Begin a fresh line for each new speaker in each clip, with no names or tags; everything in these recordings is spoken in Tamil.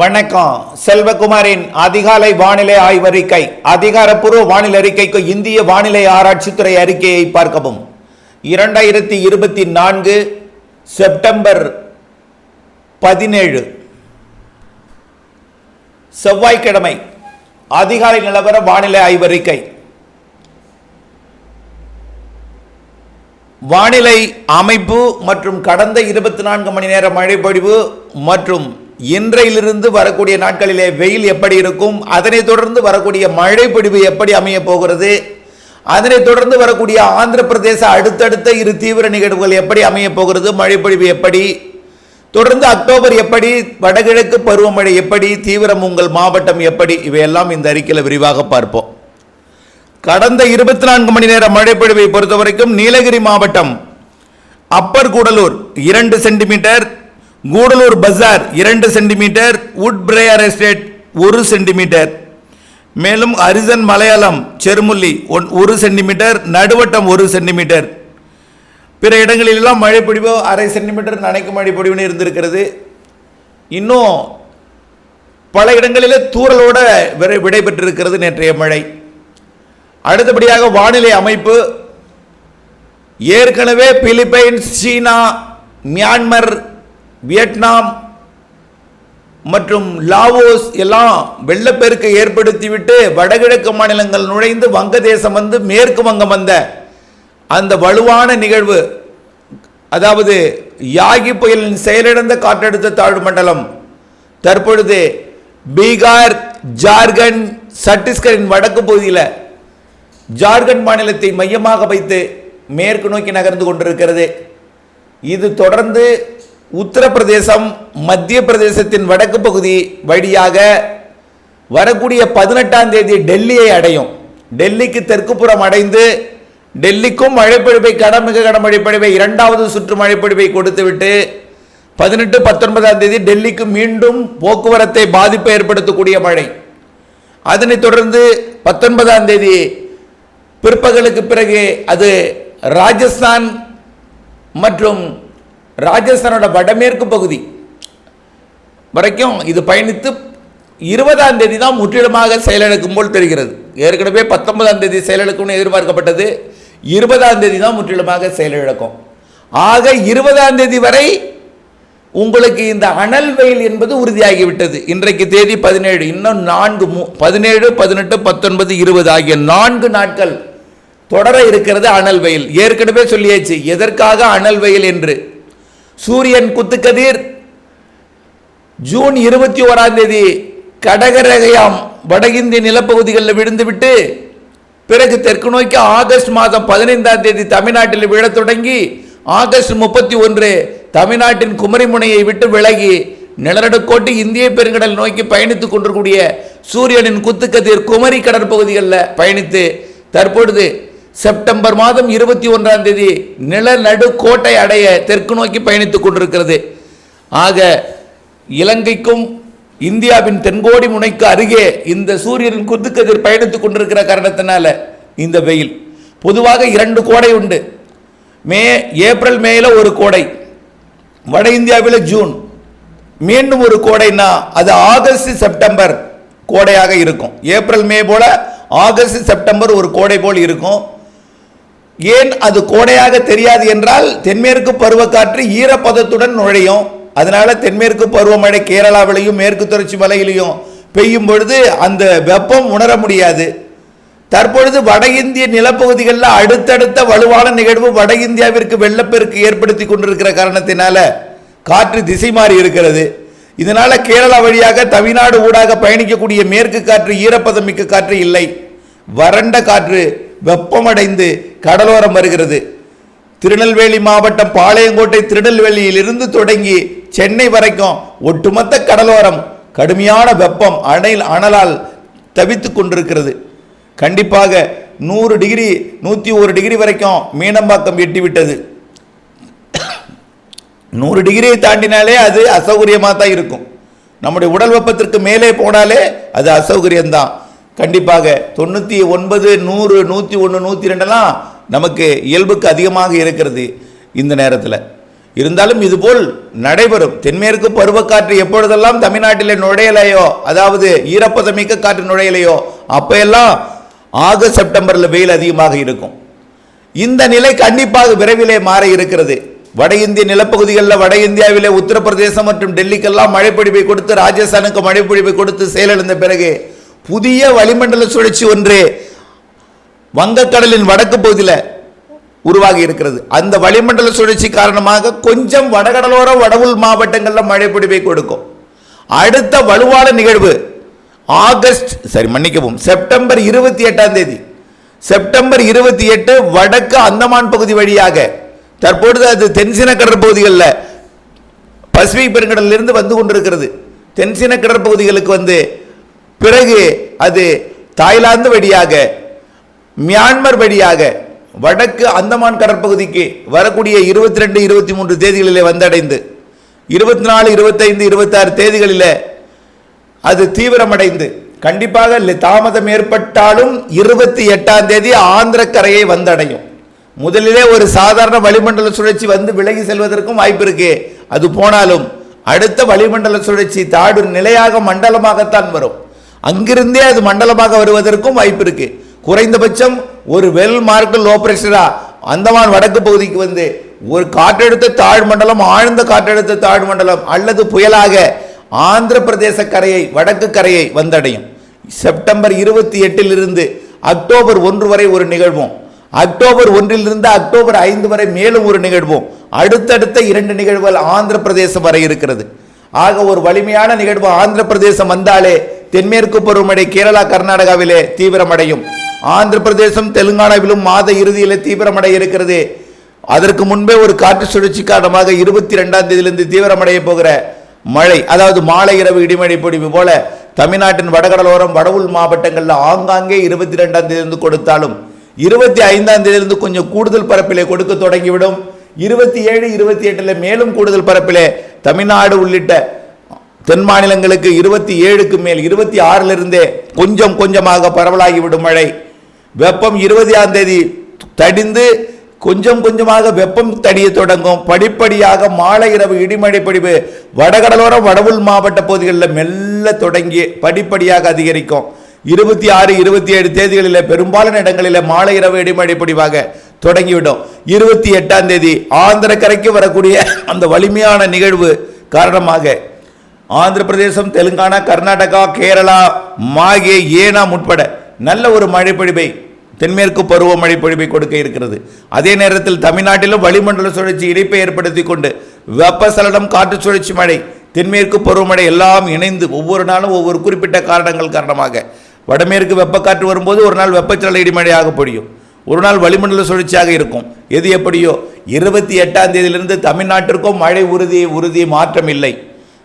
வணக்கம். செல்வகுமாரின் அதிகாலை வானிலை ஆய்வறிக்கை அதிகாரப்பூர்வ வானிலை அறிக்கைக்கு இந்திய வானிலை ஆராய்ச்சித்துறை அறிக்கையை பார்க்கவும். இரண்டாயிரத்தி இருபத்தி நான்கு செப்டம்பர் பதினேழு. செவ்வாய்க்கிழமை அதிகாலை நிலவர வானிலை ஆய்வறிக்கை வானிலை அமைப்பு மற்றும் கடந்த இருபத்தி நான்கு மணி நேர மழைப்பொழிவு மற்றும் இன்றையிலிருந்து வரக்கூடிய நாட்களிலே வெயில் எப்படி இருக்கும் அதனைத் தொடர்ந்து வரக்கூடிய மழைப்பொழிவு எப்படி அமைய போகிறது அதனைத் தொடர்ந்து வரக்கூடிய ஆந்திர பிரதேச அடுத்தடுத்த இரு தீவிர நிகழ்வுகள் எப்படி அமைய போகிறது மழைப்பொழிவு எப்படி தொடர்ந்து அக்டோபர் எப்படி வடகிழக்கு பருவமழை எப்படி தீவிரம் உங்கள் மாவட்டம் எப்படி இவையெல்லாம் இந்த அறிக்கையில் விரிவாக பார்ப்போம். கடந்த இருபத்தி நான்கு மணி நேர மழைப்பொழிவை பொறுத்த வரைக்கும் நீலகிரி மாவட்டம் அப்பர் கூடலூர் இரண்டு சென்டிமீட்டர் கூடலூர் பஜார் இரண்டு சென்டிமீட்டர் உட் பிரேயர் எஸ்டேட் ஒரு சென்டிமீட்டர். மேலும் அரிசன் மலையாளம் செருமுல்லி ஒன்- ஒரு சென்டிமீட்டர் நடுவட்டம் ஒரு சென்டிமீட்டர். பிற இடங்களிலெல்லாம் மழைப்பொழிவு அரை சென்டிமீட்டர் நனைக்கும் மழைப்பொழிவுன்னு இருந்திருக்கிறது. இன்னும் பல இடங்களிலே தூரலோட விரை விடைபெற்றிருக்கிறது நேற்றைய மழை. அடுத்தபடியாக வானிலை அமைப்பு. ஏற்கனவே பிலிப்பைன்ஸ் சீனா மியான்மர் வியட்நாம் மற்றும் லாவோஸ் எல்லாம் வெள்ளப்பெருக்கை ஏற்படுத்திவிட்டு வடகிழக்கு மாநிலங்கள் நுழைந்து வங்கதேசம் வந்து மேற்கு வங்கம் வந்த அந்த வலுவான நிகழ்வு அதாவது யாகி புயலின் செயலிழந்த காற்றழுத்த தாழ்வு மண்டலம் தற்பொழுது பீகார் ஜார்க்கண்ட் சத்தீஸ்கரின் வடக்கு பகுதியில் ஜார்க்கண்ட் மாநிலத்தை மையமாக வைத்து மேற்கு நோக்கி நகர்ந்து கொண்டிருக்கிறது. இது தொடர்ந்து உத்தரப்பிரதேசம் மத்திய பிரதேசத்தின் வடக்கு பகுதி வழியாக வரக்கூடிய பதினெட்டாம் தேதி டெல்லியை அடையும். டெல்லிக்கு தெற்குப்புறம் அடைந்து டெல்லிக்கும் மழைப்பொழிவை கடமிக கடமழைப்பொழிவை இரண்டாவது சுற்று மழைப்பொழிவை கொடுத்துவிட்டு பதினெட்டு பத்தொன்பதாம் தேதி டெல்லிக்கு மீண்டும் போக்குவரத்தை பாதிப்பை ஏற்படுத்தக்கூடிய மழை. அதனைத் தொடர்ந்து பத்தொன்பதாம் தேதி பிற்பகலுக்கு பிறகு அது ராஜஸ்தான் மற்றும் ராஜஸ்தானோட வடமேற்கு பகுதி வரைக்கும் இது பயணித்து இருபதாம் தேதி தான் முற்றிலுமாக செயலிழக்கும் போல் தெரிகிறது. ஏற்கனவே பத்தொன்பதாம் தேதி செயலிழக்கும்னு எதிர்பார்க்கப்பட்டது. இருபதாம் தேதி தான் முற்றிலுமாக செயலிழக்கும் ஆக இருபதாம் தேதி வரை உங்களுக்கு இந்த அனல் வெயில் என்பது உறுதியாகிவிட்டது. இன்றைக்கு தேதி பதினேழு இன்னும் நான்கு மூ பதினேழு பதினெட்டு பத்தொன்பது இருபது ஆகிய நான்கு நாட்கள் தொடர இருக்கிறது அனல் வெயில். ஏற்கனவே சொல்லியாச்சு எதற்காக அனல் வெயில் என்று? சூரியன் குத்துக்கதிர். ஜூன் இருபத்தி ஓராம் தேதி கடகரகையாம் வடகிந்திய நிலப்பகுதிகளில் விழுந்துவிட்டு பிறகு தெற்கு நோக்கி ஆகஸ்ட் மாதம் பதினைந்தாம் தேதி தமிழ்நாட்டில் விழத் தொடங்கி ஆகஸ்ட் முப்பத்தி ஒன்று தமிழ்நாட்டின் குமரிமுனையை விட்டு விலகி நிலநடுக்கோட்டு இந்திய பெருங்கடல் நோக்கி பயணித்துக் கொண்டிருக்கூடிய சூரியனின் குத்துக்கதிர் குமரி கடற்பகுதிகளில் பயணித்து தற்பொழுது செப்டம்பர் மாதம் இருபத்தி ஒன்றாம் தேதி நிலநடுக்கோட்டை அடைய தெற்கு நோக்கி பயணித்துக் கொண்டிருக்கிறது. ஆக இலங்கைக்கும் இந்தியாவின் தென்கோடி முனைக்கு அருகே இந்த சூரியனின் குத்துக்கதிர் பயணித்துக் கொண்டிருக்கிற காரணத்தினால இந்த வெயில். பொதுவாக இரண்டு கோடை உண்டு. மே ஏப்ரல் மேல ஒரு கோடை. வட இந்தியாவில் ஜூன். மீண்டும் ஒரு கோடைன்னா அது ஆகஸ்ட் செப்டம்பர் கோடையாக இருக்கும். ஏப்ரல் மே போல ஆகஸ்ட் செப்டம்பர் ஒரு கோடை போல் இருக்கும். ஏன் அது கோடையாக தெரியாது என்றால் தென்மேற்கு பருவக்காற்று ஈரப்பதத்துடன் நுழையும். அதனால தென்மேற்கு பருவமழை கேரளாவிலையும் மேற்கு தொடர்ச்சி மலையிலையும் பெய்யும் பொழுது அந்த வெப்பம் உணர முடியாது. தற்பொழுது வட இந்திய நிலப்பகுதிகளில் அடுத்தடுத்த வலுவான நிகழ்வு வட இந்தியாவிற்கு வெள்ளப்பெருக்கு ஏற்படுத்தி கொண்டிருக்கிற காரணத்தினால காற்று திசை மாறி இருக்கிறது. இதனால கேரளா வழியாக தமிழ்நாடு ஊடாக பயணிக்கக்கூடிய மேற்கு காற்று ஈரப்பதம் மிக்க காற்று இல்லை. வறண்ட காற்று வெப்பமடைந்து கடலோரம் வருகிறது. திருநெல்வேலி மாவட்டம் பாளையங்கோட்டை திருநெல்வேலியிலிருந்து தொடங்கி சென்னை வரைக்கும் ஒட்டுமொத்த கடலோரம் கடுமையான வெப்பம் அணையில் அனலால் தவித்து கொண்டிருக்கிறது. கண்டிப்பாக நூறு டிகிரி நூற்றி ஒரு டிகிரி வரைக்கும் மீனம்பாக்கம் எட்டிவிட்டது. நூறு டிகிரியை தாண்டினாலே அது அசௌகரியமாக தான் இருக்கும். நம்முடைய உடல் வெப்பத்திற்கு மேலே போனாலே அது அசௌகரியம்தான். கண்டிப்பாக தொண்ணூற்றி ஒன்பது நூறு நூற்றி ஒன்று நூற்றி ரெண்டெல்லாம் நமக்கு இயல்புக்கு அதிகமாக இருக்கிறது இந்த நேரத்தில். இருந்தாலும் இதுபோல் நடைபெறும். தென்மேற்கு பருவக்காற்று எப்பொழுதெல்லாம் தமிழ்நாட்டில் நுழையலையோ அதாவது ஈரப்பதமிக்க காற்று நுழையலையோ அப்போயெல்லாம் ஆகஸ்ட் செப்டம்பரில் வெயில் அதிகமாக இருக்கும். இந்த நிலை கண்டிப்பாக விரைவிலே மாற இருக்கிறது. வட இந்திய நிலப்பகுதிகளில் வட இந்தியாவிலே உத்தரப்பிரதேசம் மற்றும் டெல்லிக்கெல்லாம் மழைப்பொழிவை கொடுத்து ராஜஸ்தானுக்கு மழைப்பொழிவை கொடுத்து செயலிழந்த பிறகு புதிய வளிமண்டல சுழற்சி ஒன்று வங்கக்கடலின் வடக்கு பகுதியில் உருவாகி இருக்கிறது. அந்த வளிமண்டல சுழற்சி காரணமாக கொஞ்சம் வடகடலோர வடவுள் மாவட்டங்களில் மழைப்பொழிவை கொடுக்கும். அடுத்த வலுவான நிகழ்வு ஆகஸ்ட் சரி மன்னிக்கவும் செப்டம்பர் இருபத்தி எட்டாம் தேதி. செப்டம்பர் இருபத்தி எட்டு வடக்கு அந்தமான் பகுதி வழியாக தற்பொழுது அது தென்சின கடற்பகுதிகளில் பசிபிக் பெருங்கடலிலிருந்து வந்து கொண்டிருக்கிறது. தென்சின கடற்பகுதிகளுக்கு வந்து பிறகு அது தாய்லாந்து வழியாக மியான்மர் வழியாக வடக்கு அந்தமான் கடற்பகுதிக்கு வரக்கூடிய இருபத்தி ரெண்டு இருபத்தி மூன்று தேதிகளிலே வந்தடைந்து இருபத்தி நாலு இருபத்தைந்து இருபத்தாறு தேதிகளில் அது தீவிரமடைந்து கண்டிப்பாக தாமதம் ஏற்பட்டாலும் இருபத்தி எட்டாம் தேதி ஆந்திர கரையை வந்தடையும். முதலிலே ஒரு சாதாரண வளிமண்டல சுழற்சி வந்து விலகி செல்வதற்கும் வாய்ப்பு இருக்கு அது போனாலும் அடுத்த வளிமண்டல சுழற்சி தாடு நிலையாக மண்டலமாகத்தான் வரும். அங்கிருந்தே அது மண்டலமாக வருவதற்கும் வாய்ப்பு இருக்கு. குறைந்தபட்சம் ஒரு வெல் மார்க் லோ பிரஷரா அந்தமான் வடக்கு பகுதிக்கு வந்து ஒரு காற்றழுத்த தாழ்மண்டலம் ஆழ்ந்த காற்றழுத்த தாழ்மண்டலம் அல்லது புயலாக ஆந்திர பிரதேச கரையை வடக்கு கரையை வந்தடையும். செப்டம்பர் இருபத்தி எட்டிலிருந்து அக்டோபர் ஒன்று வரை ஒரு நிகழ்வும். அக்டோபர் ஒன்றிலிருந்து அக்டோபர் ஐந்து வரை மேலும் ஒரு நிகழ்வும். அடுத்தடுத்த இரண்டு நிகழ்வுகள் ஆந்திர பிரதேசம் வரை இருக்கிறது. ஆக ஒரு வலிமையான நிகழ்வு ஆந்திர பிரதேசம் வந்தாலே தென்மேற்கு பருவமழை கேரளா கர்நாடகாவிலே தீவிரமடையும். ஆந்திர பிரதேசம் தெலுங்கானாவிலும் மாத இறுதியிலே தீவிரமடைய இருக்கிறது. அதற்கு முன்பே ஒரு காற்று சுழற்சி காரணமாக இருபத்தி ரெண்டாம் தேதியிலிருந்து தீவிரமடைய போகிற மழை அதாவது மாலை இரவு இடிமழை பொடிவு போல தமிழ்நாட்டின் வடகடலோரம் வடவுள் மாவட்டங்களில் ஆங்காங்கே இருபத்தி ரெண்டாம் தேதியிலிருந்து கொடுத்தாலும் இருபத்தி ஐந்தாம் தேதியிலிருந்து கொஞ்சம் கூடுதல் பரப்பிலே கொடுக்க தொடங்கிவிடும். இருபத்தி ஏழு இருபத்தி எட்டுல மேலும் கூடுதல் பரப்பிலே தமிழ்நாடு உள்ளிட்ட தென் மாநிலங்களுக்கு இருபத்தி ஏழுக்கு மேல் இருபத்தி ஆறுல இருந்தே கொஞ்சம் கொஞ்சமாக பரவலாகிவிடும் மழை. வெப்பம் இருபதாம் தேதி தடிந்து கொஞ்சம் கொஞ்சமாக வெப்பம் தடிய தொடங்கும். படிப்படியாக மாலை இரவு இடிமழை பொழிவு வடகடலோரம் வடவுள் மாவட்ட பகுதிகளில் மெல்ல தொடங்கி படிப்படியாக அதிகரிக்கும். இருபத்தி ஆறு இருபத்தி ஏழு தேதிகளில் பெரும்பாலான இடங்களில் மாலை இரவு இடிமழை பொழிவாக தொடங்கிவிடும். இருபத்தி எட்டாம் தேதி ஆந்திர கரைக்கு வரக்கூடிய அந்த வலிமையான நிகழ்வு காரணமாக ஆந்திர பிரதேசம் தெலுங்கானா கர்நாடகா கேரளா மாகே ஏனாம் உட்பட நல்ல ஒரு மழைப்பொழிவை தென்மேற்கு பருவமழை பொழிவை கொடுக்க இருக்கிறது. அதே நேரத்தில் தமிழ்நாட்டிலும் வளிமண்டல சுழற்சி இணைப்பை ஏற்படுத்தி கொண்டு வெப்பசலனம் காற்று சுழற்சி மழை தென்மேற்கு பருவமழை எல்லாம் இணைந்து ஒவ்வொரு நாளும் ஒவ்வொரு குறிப்பிட்ட காரணங்கள் காரணமாக. வடமேற்கு வெப்பக்காற்று வரும்போது ஒரு நாள் வெப்பச்சல இடிமழையாக பொழியும். ஒரு நாள் வளிமண்டல சுழற்சியாக இருக்கும். எது எப்படியோ இருபத்தி எட்டாம் தேதியிலிருந்து தமிழ்நாட்டிற்கும் மழை உறுதி உறுதி மாற்றம் இல்லை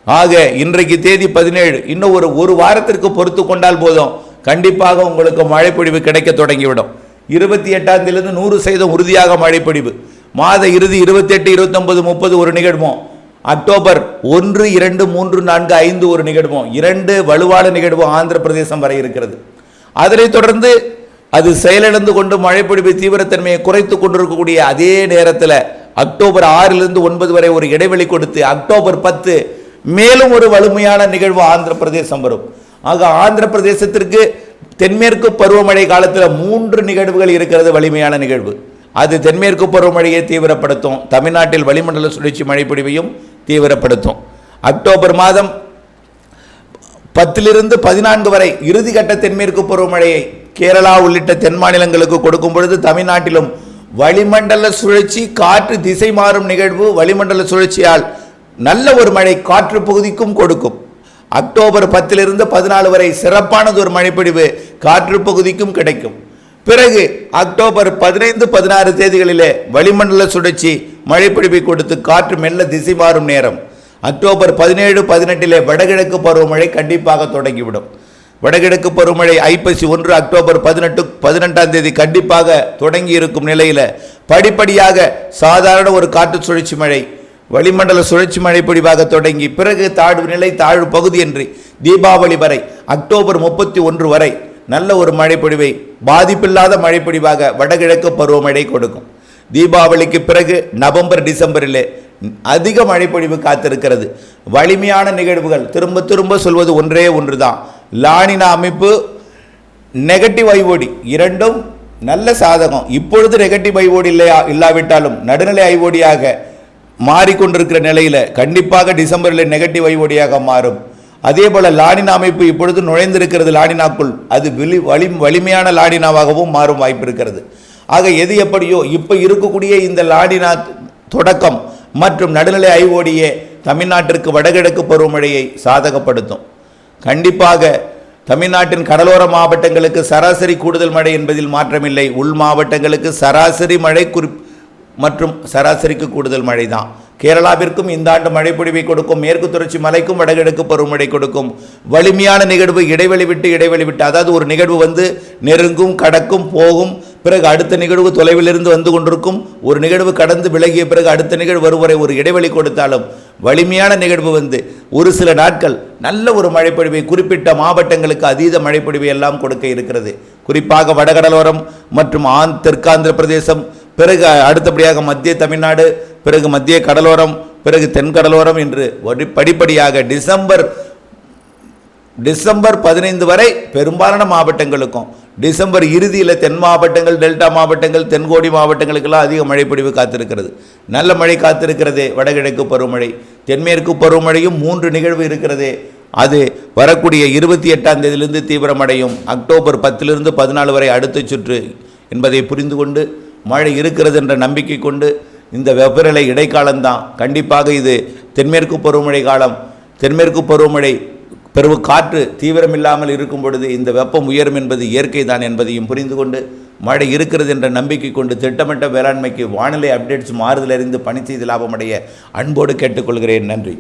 ஆக இன்றைக்கு தேதி பதினேழு. இன்னும் ஒரு ஒரு வாரத்திற்கு பொறுத்து கொண்டால் போதும். கண்டிப்பாக உங்களுக்கு மழைப்பொழிவு கிடைக்க தொடங்கிவிடும். இருபத்தி எட்டாம் தேதியிலிருந்து நூறு சதவீதம் உறுதியாக மழைப்பொழிவு. மாத இறுதி இருபத்தி எட்டு இருபத்தொன்பது முப்பது ஒரு நிகழ்வும். அக்டோபர் ஒன்று இரண்டு மூன்று நான்கு ஐந்து ஒரு நிகழ்வும். இரண்டு வலுவான நிகழ்வும் ஆந்திர பிரதேசம் வரை இருக்கிறது. அதனைத் தொடர்ந்து அது செயலிழந்து கொண்டு மழைப்பொழிவு தீவிரத்தன்மையை குறைத்து கொண்டிருக்கக்கூடிய அதே நேரத்தில் அக்டோபர் ஆறிலிருந்து ஒன்பது வரை ஒரு இடைவெளி கொடுத்து அக்டோபர் பத்து மேலும் ஒரு வலிமையான நிகழ்வு ஆந்திர பிரதேசம் வரும். ஆக ஆந்திர பிரதேசத்திற்கு தென்மேற்கு பருவமழை காலத்தில் மூன்று நிகழ்வுகள் இருக்கிறது வலிமையான நிகழ்வு. அது தென்மேற்கு பருவமழையை தீவிரப்படுத்தும். தமிழ்நாட்டில் வளிமண்டல சுழற்சி மழைப்பொழிவையும் தீவிரப்படுத்தும். அக்டோபர் மாதம் பத்திலிருந்து பதினான்கு வரை இறுதிக்கட்ட தென்மேற்கு பருவமழையை கேரளா உள்ளிட்ட தென் மாநிலங்களுக்கு கொடுக்கும் பொழுது தமிழ்நாட்டிலும் வளிமண்டல சுழற்சி காற்று திசை மாறும் நிகழ்வு வளிமண்டல சுழற்சியால் நல்ல ஒரு மழை காற்று பகுதிக்கும் கொடுக்கும். அக்டோபர் பத்திலிருந்து பதினாலு வரை சிறப்பானது ஒரு மழைப்பொழிவு காற்று பகுதிக்கும் கிடைக்கும். பிறகு அக்டோபர் பதினைந்து பதினாறு தேதிகளிலே வளிமண்டல சுழற்சி மழைப்பொழிவை கொடுத்து காற்று மெல்ல திசை மாறும் நேரம். அக்டோபர் பதினேழு பதினெட்டிலே வடகிழக்கு பருவமழை கண்டிப்பாக தொடங்கிவிடும். வடகிழக்கு பருவமழை ஐப்பசி ஒன்று அக்டோபர் பதினெட்டு பதினெட்டாம் தேதி கண்டிப்பாக தொடங்கி இருக்கும் நிலையில் படிப்படியாக சாதாரண ஒரு காற்று சுழற்சி மழை வளிமண்டல சுழற்சி மழை பொழிவாக தொடங்கி பிறகு தாழ்வு நிலை தாழ்வு பகுதி என்று தீபாவளி வரை அக்டோபர் முப்பத்தி ஒன்று வரை நல்ல ஒரு மழைப்பொழிவை பாதிப்பில்லாத மழைப்பொழிவாக வடகிழக்கு பருவமழை கொடுக்கும். தீபாவளிக்கு பிறகு நவம்பர் டிசம்பரிலே அதிக மழைப்பொழிவு காத்திருக்கிறது. வலிமையான நிகழ்வுகள் திரும்ப திரும்ப சொல்வது ஒன்றே ஒன்று தான் லானினா அமைப்பு நெகட்டிவ் ஐஓடி இரண்டும் நல்ல சாதகம். இப்பொழுது நெகட்டிவ் ஐஓடி இல்லையா இல்லாவிட்டாலும் நடுநிலை ஐஓடியாக மாறிக்கொண்டிருக்கிற நிலையில் கண்டிப்பாக டிசம்பரில் நெகட்டிவ் ஐஓடியாக மாறும். அதே போல் லானினா அமைப்பு இப்பொழுது நுழைந்திருக்கிறது லானினாக்குள். அது வெளி வலி வலிமையான லானினாவாகவும் மாறும் வாய்ப்பு இருக்கிறது ஆக எது எப்படியோ இப்போ இருக்கக்கூடிய இந்த லாடினா தொடக்கம் மற்றும் நடுநிலை ஐஓடியே தமிழ்நாட்டிற்கு வடகிழக்கு பருவமழையை சாதகப்படுத்தும். கண்டிப்பாக தமிழ்நாட்டின் கடலோர மாவட்டங்களுக்கு சராசரி கூடுதல் மழை என்பதில் மாற்றமில்லை. உள் மாவட்டங்களுக்கு சராசரி மழை குறி மற்றும் சராசரிக்கு கூடுதல் மழை தான் கேரளாவிற்கும் இந்த ஆண்டு மழைப்பொழிவை கொடுக்கும் மேற்கு தொடர்ச்சி மலைக்கும் வடகிழக்கு பருவமழை கொடுக்கும். வலிமையான நிகழ்வு இடைவெளி விட்டு இடைவெளி விட்டு அதாவது ஒரு நிகழ்வு வந்து நெருங்கும் கடக்கும் போகும் பிறகு அடுத்த நிகழ்வு தொலைவிலிருந்து வந்து கொண்டிருக்கும். ஒரு நிகழ்வு கடந்து விலகிய பிறகு அடுத்த நிகழ்வு வருவரை ஒரு இடைவெளி கொடுத்தாலும் வலிமையான நிகழ்வு வந்து ஒரு சில நாட்கள் நல்ல ஒரு மழைப்பொழிவை குறிப்பிட்ட மாவட்டங்களுக்கு அதீத மழைப்பொழிவை எல்லாம் கொடுக்க இருக்கிறது. குறிப்பாக வடகடலோரம் மற்றும் ஆந் தெற்காந்திர பிரதேசம் பிறகு அடுத்தபடியாக மத்திய தமிழ்நாடு பிறகு மத்திய கடலோரம் பிறகு தென்கடலோரம் என்று படிப்படியாக டிசம்பர் டிசம்பர் பதினைந்து வரை பெரும்பாலான மாவட்டங்களுக்கும் டிசம்பர் இறுதியில் தென் மாவட்டங்கள் டெல்டா மாவட்டங்கள் தென்கோடி மாவட்டங்களுக்கெல்லாம் அதிக மழைப்பொழிவு காத்திருக்கிறது. நல்ல மழை காத்திருக்கிறதே வடகிழக்கு பருவமழை தென்மேற்கு பருவமழையும் மூன்று நிகழ்வு இருக்கிறதே அது வரக்கூடிய இருபத்தி எட்டாம் தேதியிலிருந்து தீவிரமடையும். அக்டோபர் பத்திலிருந்து பதினாலு வரை அடுத்த சுற்று என்பதை புரிந்து கொண்டு மழை இருக்கிறது என்ற நம்பிக்கை கொண்டு இந்த வெப்பநிலை இடைக்காலம்தான். கண்டிப்பாக இது தென்மேற்கு பருவமழை காலம். தென்மேற்கு பருவமழை பெருவு காற்று தீவிரமில்லாமல் இருக்கும் பொழுது இந்த வெப்பம் உயரும் என்பது இயற்கை தான் என்பதையும் புரிந்து கொண்டு மழை இருக்கிறது என்ற நம்பிக்கை கொண்டு திட்டமிட்ட வேளாண்மைக்கு வானிலை அப்டேட்ஸ் மாறுதல் அறிந்து பணி செய்து லாபமடைய அன்போடு கேட்டுக்கொள்கிறேன். நன்றி.